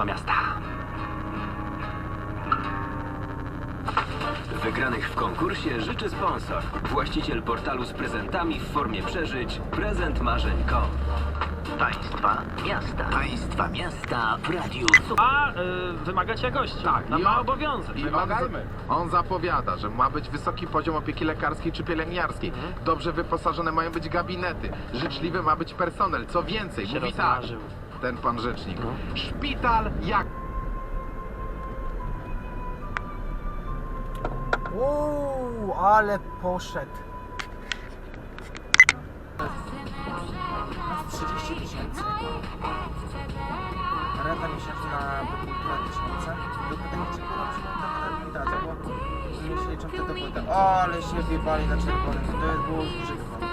miasta. Wygranych w konkursie życzy sponsor. Właściciel portalu z prezentami w formie przeżyć prezentmarzeń.com. Państwa, miasta. Państwa, miasta w Radiu. A y, wymagać jakości. Tak, i ma on- obowiązek. I on, on zapowiada, że ma być wysoki poziom opieki lekarskiej czy pielęgniarskiej. Dobrze wyposażone mają być gabinety. Życzliwy ma być personel. Co więcej, Się mówi tak, rozmarzył. Ten pan rzecznik. Szpital jak... Uuu, ale poszedł. 30 tysięcy. Renta miesięczna do półtora tysiąca. Do pytania, czy była przyjęta na rehabilitację, bo nie się liczą te dopłaty. O, ale się wjebali na czerwonym. To jest było brzydko.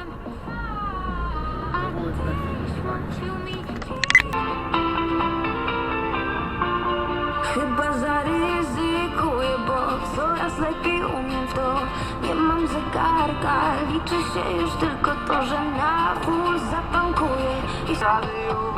Chyba zaryzykuję, bo coraz lepiej umiem to. Nie mam zegarka, liczy się już tylko to, że na full zatankuję I Radiu,